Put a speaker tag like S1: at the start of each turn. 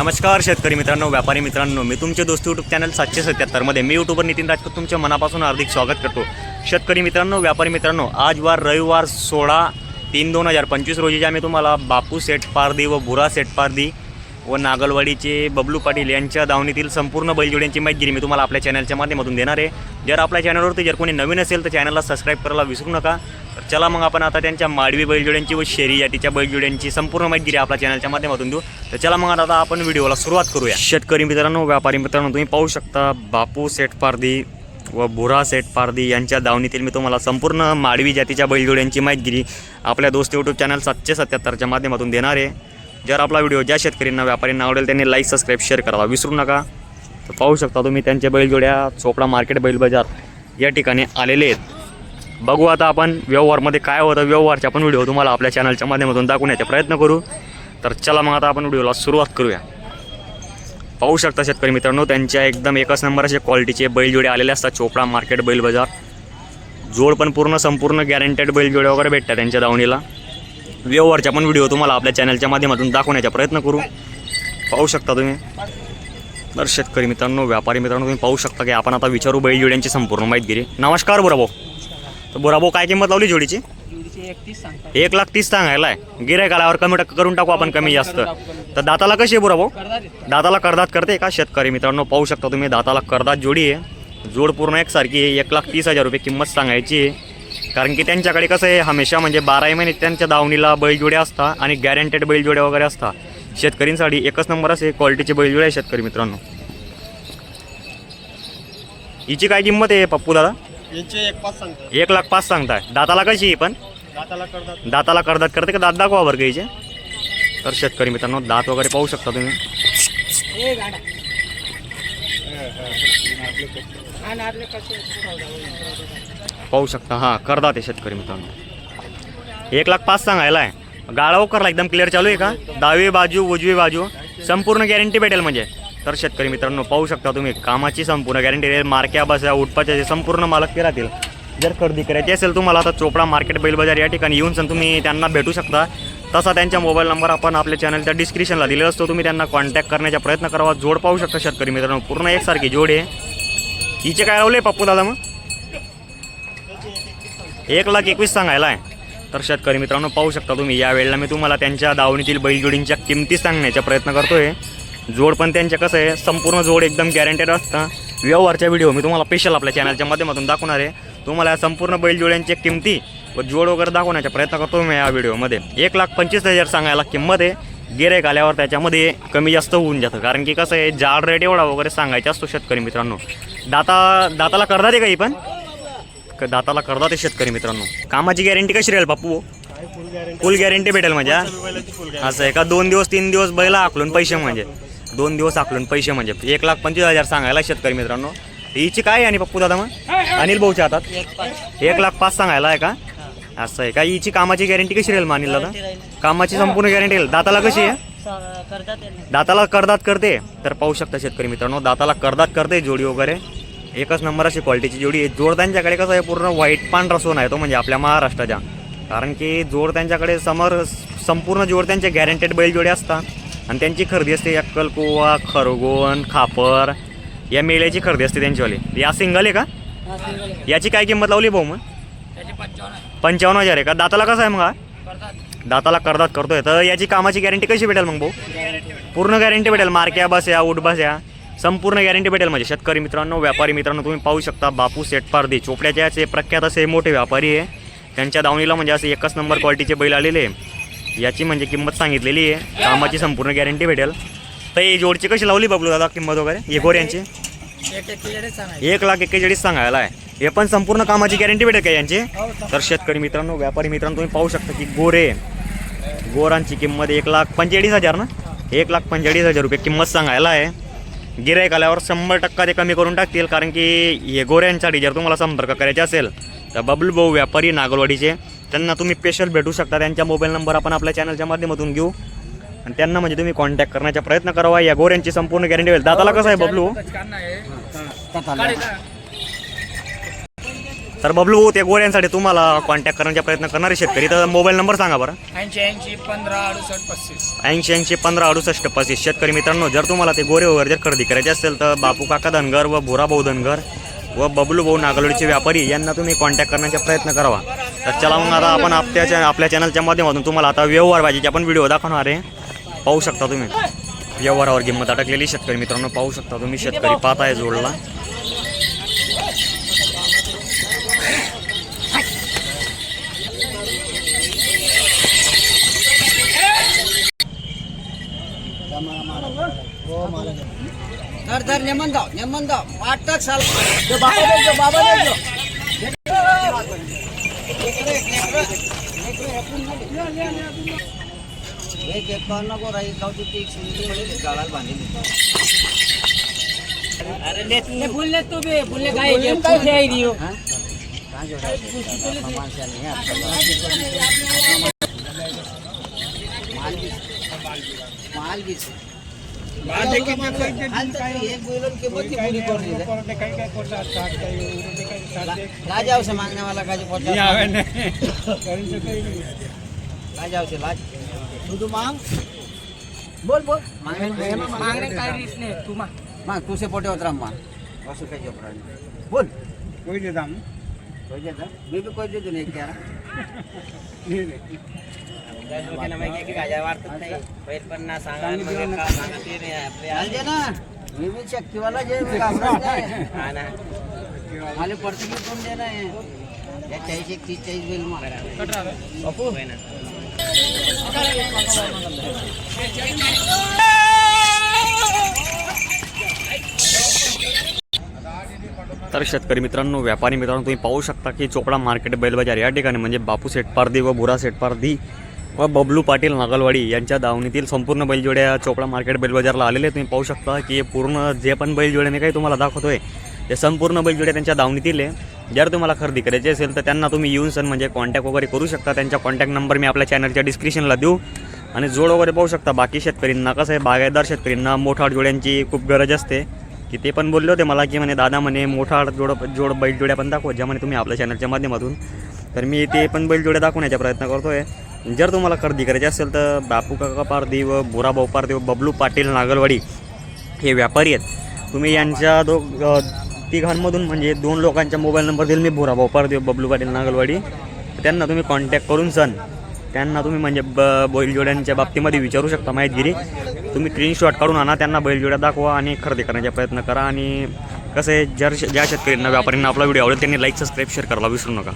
S1: नमस्कार शेतकरी मित्रांनो व्यापारी मित्रांनो मी तुमचे दोस्त यूट्यूब चॅनल सातशे सत्याहत्तरमध्ये मी यूट्यूबर नितीन राजपूत तुमच्या मनापासून हार्दिक स्वागत करतो. शेतकरी मित्रांनो व्यापारी मित्रांनो आज वार रविवार सोळा तीन दोन हजार पंचवीस रोजी आम्ही तुम्हाला बापू सेठ पारदी व बुरा सेठ पारदी व नागलवाडीचे बबलू पाटील यांच्या दावणीतील संपूर्ण बैलजोड्यांची माहिती मी तुम्हाला आपल्या चॅनलच्या माध्यमातून देणार आहे. जर आपल्या चॅनलवरती जर कोणी नवीन असेल तर चॅनलला सबस्क्राईब करायला विसरू नका. तर चला मग आपण आता त्यांच्या माडवी बैलजोड्यांची व शेरी जातीच्या बैलजोड्यांची संपूर्ण माहिती आपल्या चॅनलच्या माध्यमातून देऊ. तर चला मग आता आपण व्हिडिओला सुरुवात करूया. शेतकरी मित्रांनो व्यापारी मित्रांनो तुम्ही पाहू शकता बापू सेठ पारदी व बुरा सेठ पारदी यांच्या दावणीतील मी तुम्हाला संपूर्ण माडवी जातीच्या बैलजोड्यांची माहिती आपल्या दोस्त यूट्यूब चॅनल सातशे सत्याहत्तरच्या माध्यमातून देणार आहे. जर आपला व्हिडिओ ज्या शेतकऱ्यांना व्यापाऱ्यांना आवडेल त्यांनी लाईक सबस्क्राईब शेअर करावा विसरू नका. तर पाहू शकता तुम्ही त्यांच्या बैलजोड्या चोपडा मार्केट बैल बाजार या ठिकाणी आलेले आहेत. बघू आता आपण व्यवहारमध्ये काय होतं. व्यवहारचे आपण व्हिडिओ तुम्हाला आपल्या चॅनलच्या माध्यमातून दाखवण्याचा प्रयत्न करू. तर चला मग आता आपण व्हिडिओला सुरुवात करूया. पाहू शकता शेतकरी मित्रांनो त्यांच्या एकदम एकच नंबर असे क्वालिटीचे बैलजोडे आलेले असतात. चोपडा मार्केट बैल बाजार. जोड पण पूर्ण संपूर्ण गॅरंटेड बैलजोडे वगैरे भेटतात त्यांच्या दावणीला. व्यवहारच्या पण व्हिडिओ तुम्हाला आपल्या चॅनलच्या माध्यमातून दाखवण्याचा प्रयत्न करू. पाहू शकता तुम्ही. तर शेतकरी मित्रांनो व्यापारी मित्रांनो तुम्ही पाहू शकता की आपण आता विचारू बैलजोड्यांची संपूर्ण माहितगिरी. गिरी नमस्कार बुराभाऊ. तर बुराभाऊ काय किंमत लावली जोडीची? एक लाख तीस सांगायला आहे गिरायक आल्यावर कमी टक्के करून टाकू आपण कमी जास्त. तर दाताला कशी आहे
S2: करतात
S1: दाताला करदात करते का शेतकरी मित्रांनो? पाहू शकता तुम्ही दाताला करदात जोडी आहे. जोड पूर्ण एकसारखी आहे. एक लाख तीस हजार रुपये किंमत सांगायची आहे. कारण की त्यांच्याकडे कसं आहे हमेशा म्हणजे बाराही महिने त्यांच्या दावणीला बैलजोड्या असतात आणि गॅरंटेड बैलजोड्या वगैरे असतात. शेतकरींसाठी एकच नंबर असे क्वालिटीचे बैलजोडे आहे शेतकरी मित्रांनो. हिची काय किंमत आहे पप्पू दादा?
S2: यांचे एक पाच सांगतात
S1: एक लाख पाच सांगताय. दाताला कशी आहे पण?
S2: दाताला करतात
S1: दाताला करदात करते का दात दाखवा बरं घ्यायचे तर शेतकरी मित्रांनो दात वगैरे पाहू शकता तुम्ही. पाहू शकता हां करदात आहे शेतकरी मित्रांनो. एक लाख पाच सांगायला आहे. गाळा उकरला एकदम क्लिअर चालू आहे का? डावी बाजू उजवी बाजू संपूर्ण गॅरंटी भेटेल म्हणजे. तर शेतकरी मित्रांनो पाहू शकता तुम्ही कामाची संपूर्ण गॅरंटी राहील मार्क्या बसा उठपाच्या संपूर्ण मालक ते राहतील जर खरेदी करायची असेल तुम्हाला आता चोपडा मार्केट बैल बाजार या ठिकाणी येऊन सण तुम्ही त्यांना भेटू शकता. तसा त्यांच्या मोबाईल नंबर आपण आपल्या चॅनलच्या डिस्क्रिप्शनला दिलेला असतो. तुम्ही त्यांना कॉन्टॅक्ट करण्याचा प्रयत्न करावा. जोड पाहू शकता शेतकरी मित्रांनो पूर्ण एकसारखी जोड आहे. हिचे काय लावले पप्पू दादा मग? एक लाख एकवीस सांगायला आहे. तर शेतकरी मित्रांनो पाहू शकता तुम्ही या वेळेला मी तुम्हाला त्यांच्या दावणीतील बैलजोडींच्या किमती सांगण्याचा प्रयत्न करतोय. जोड पण त्यांच्या कसं आहे संपूर्ण जोड एकदम गॅरंटेड असतं. व्यवहारच्या व्हिडिओ मी तुम्हाला स्पेशल आपल्या चॅनलच्या माध्यमातून दाखवणार आहे. तुम्हाला या संपूर्ण बैलजोड्यांची किमती व जोड वगैरे दाखवण्याचा प्रयत्न करतो मी या व्हिडिओमध्ये एक लाख पंचवीस हजार सांगायला किंमत आहे. गिरेक आल्यावर त्याच्यामध्ये कमी जास्त होऊन जातं. कारण की कसं आहे जाड रेट एवढा वगैरे सांगायचा असतो शेतकरी मित्रांनो. दाता दाताला करतात आहे काही पण? दाताला करतात शेतकरी मित्रांनो. कामाची गॅरंटी कशी राहील बापू फुल गॅरंटी भेटेल म्हणजे असं आहे का? दोन दिवस तीन दिवस बैला आखलून पैसे म्हणजे. दोन दिवस आखलून पैसे म्हणजे. एक लाख पंचवीस हजार सांगायला शेतकरी मित्रांनो. हिची काय आहे आणि पप्पू दादा मग? अनिल भाऊच्या हातात.
S2: एक
S1: लाख पाच सांगायला आहे का? असं आहे का? हिची कामाची गॅरंटी कशी राहील मग अनिल दादा? कामाची संपूर्ण गॅरंटी राहील. दाताला कशी आहे? दाताला करदात करते. तर पाहू शकता शेतकरी मित्रांनो दाताला करदात करते जोडी वगैरे. एकच नंबर अशी क्वालिटीची जोडी आहे. जोड त्यांच्याकडे कसं आहे? पूर्ण व्हाईट पांढरा सोन आहे तो म्हणजे आपल्या महाराष्ट्राच्या. कारण की जोड त्यांच्याकडे समोर संपूर्ण जोड त्यांचे गॅरंटेड बैल जोडे असतात. आणि त्यांची खरेदी असते अक्कलकोवा खरगोण खापर. या मेल्याची खरेदी असते त्यांचीवाली. या सिंगल आहे का? याची काय किंमत लावली भाऊ मग?
S2: पंचावन्न
S1: हजार आहे का? दाताला कसं आहे मग हा? दाताला करदात करतोय. तर याची कामाची गॅरंटी कशी भेटेल मग भाऊ? पूर्ण गॅरंटी भेटेल. मार्क्या बस्या उठ बस्या. संपूर्ण गॅरंटी भेटेल म्हणजे. शेतकरी मित्रांनो व्यापारी मित्रांनो तुम्ही पाहू शकता बापू सेठ पारदी चोपड्याचे असे प्रख्यात असे मोठे व्यापारी आहे. त्यांच्या दावणीला म्हणजे असे एकच नंबर क्वालिटीचे बैल आलेले आहे. याची म्हणजे किंमत सांगितलेली आहे. कामाची संपूर्ण गॅरंटी भेटेल. तर ही जोडची कशी लावली बबलू दादा किंमत वगैरे? हे गोऱ्यांची
S2: एक
S1: लाख एक्केचाळीस सांगायला आहे. हे पण संपूर्ण कामाची गॅरंटी भेटेल का यांची? तर शेतकरी मित्रांनो व्यापारी मित्रांनो तुम्ही पाहू शकता की गोरे गोरांची किंमत एक लाख पंचेचाळीस हजार ना? एक लाख पंचेचाळीस हजार रुपये किंमत सांगायला आहे. गिरायक आल्यावर शंभर टक्का ते कमी करून टाकतील कारण की हे गोऱ्यांसाठी जर तुम्हाला संपर्क करायचे असेल तर बबलू भाऊ व्यापारी नागलवाडीचे त्यांना तुम्ही स्पेशल भेटू शकता. त्यांच्या मोबाईल नंबर आपण आपल्या चॅनलच्या माध्यमातून घेऊ. आणि त्यांना म्हणजे तुम्ही कॉन्टॅक्ट करण्याचा प्रयत्न करावा. या गोऱ्यांची संपूर्ण गॅरंटी होईल. दाताला कसं आहे बबलू? तर बबलू भाऊ त्या गोऱ्यांसाठी तुम्हाला कॉन्टॅक्ट करण्याचा प्रयत्न करणारे शेतकरी. तर मोबाईल नंबर सांगा बरं.
S2: ऐंशी ऐंशी पंधरा अडुसष्ट पस्तीस.
S1: ऐंशी ऐंशी पंधरा अडुसष्ट पस्तीस. शेतकरी मित्रांनो जर तुम्हाला ते गोरे वगैरे जर खरेदी करायचे असेल तर बापू काका धनगर व भुरा भाऊ धनगर व बबलू भाऊ नागलोडीचे व्यापारी यांना तुम्ही कॉन्टॅक्ट करण्याचा प्रयत्न करावा. तर चला मग आता आपण आपल्या आपल्या चॅनलच्या माध्यमातून तुम्हाला आता व्यवहार भाजीचे आपण व्हिडिओ दाखवणार आहे. पाहू शकता तुम्ही. व्यवहारावर किंमत अटकलेली शेतकरी मित्रांनो पाहू शकता तुम्ही. शेतकरी पाहताय जोडला.
S2: धर धर नेमन जाव नेमन वाटत साल बाबा बाबा. एक एक कॉर्नर को राई गाव ती एक सिंधी म्हणजे गाळाला बांधली अरे ले बोलले तू बे बोलले काय जे कुठे माल रियो माल बीच एक बोलन के बती पूरी कर दी लाज आवश्य मागने वाला का जो पचास लाज आवश्य लाज तू तू मांग बोल बोल मागणे मागणे काय रीत नाही तू माग माग तू से पोटे उतरा माग असं काही जोपरा बोल कोई देता कोई देता मी बी कोई देतो नाही क्या चालते ना मी बी शक्तीवाला जे मी घाबरत नाही. मला कोण देणार आहे? या चाळीस एक तीस चाळीस बेल बापू.
S1: तर शेतकरी मित्रांनो व्यापारी मित्रांनो तुम्ही पाहू शकता की चोपडा मार्केट बैलबाजार या ठिकाणी म्हणजे बापू सेठ पारदी व बुरा सेठ पारदी व बबलू पाटील नागलवाडी यांच्या दावणीतील संपूर्ण बैलजोड्या चोपडा मार्केट बैलबाजारला आलेले. तुम्ही पाहू शकता की पूर्ण जे पण बैलजोड्या मी काही तुम्हाला दाखवतोय ते संपूर्ण बैलजोड्या त्यांच्या दावणीतील आहे. जर तुम्हाला खरेदी करायची असेल तर त्यांना तुम्ही येऊन सण म्हणजे कॉन्टॅक्ट वगैरे करू शकता. त्यांचा कॉन्टॅक्ट नंबर मी आपल्या चॅनलच्या डिस्क्रिप्शनला देऊ. आणि जोड वगैरे पाहू शकता. बाकी शेतकरींना कसं आहे बागायतदार शेतकरींना मोठा जोड्यांची खूप गरज असते. की ते पण बोलले होते मला की म्हणे दादा म्हणे मोठा जोड जोड बैलजोड्या पण दाखवत ज्या म्हणे तुम्ही आपल्या चॅनलच्या माध्यमातून. तर मी ते पण बैलजोड्या दाखवण्याचा प्रयत्न करतो आहे जर तुम्हाला खरेदी करायची असेल तर बापू काका पारदी व बुराभाऊ पारदी व बबलू पाटील नागलवाडी हे व्यापारी आहेत. तुम्ही यांच्या दो तिघांमधून म्हणजे दोन लोकांच्या मोबाईल नंबर देईल मी भोरा पारदी व बबलू पाटील नागलवाडी. त्यांना तुम्ही कॉन्टॅक्ट करून सन. त्यांना तुम्ही म्हणजे ब बैलजोड्यांच्या बाबतीमध्ये विचारू शकता माहितगिरी. तुम्ही स्क्रीनशॉट काढून आणा त्यांना बैलजोड्या दाखवा आणि खरेदी करण्याचा प्रयत्न करा. आणि कसं आहे जर ज्या शेतकऱ्यांना व्यापाऱ्यांना आपला व्हिडिओ आवडेल त्यांनी लाईक सबस्क्राईब शेअर करायला विसरू नका.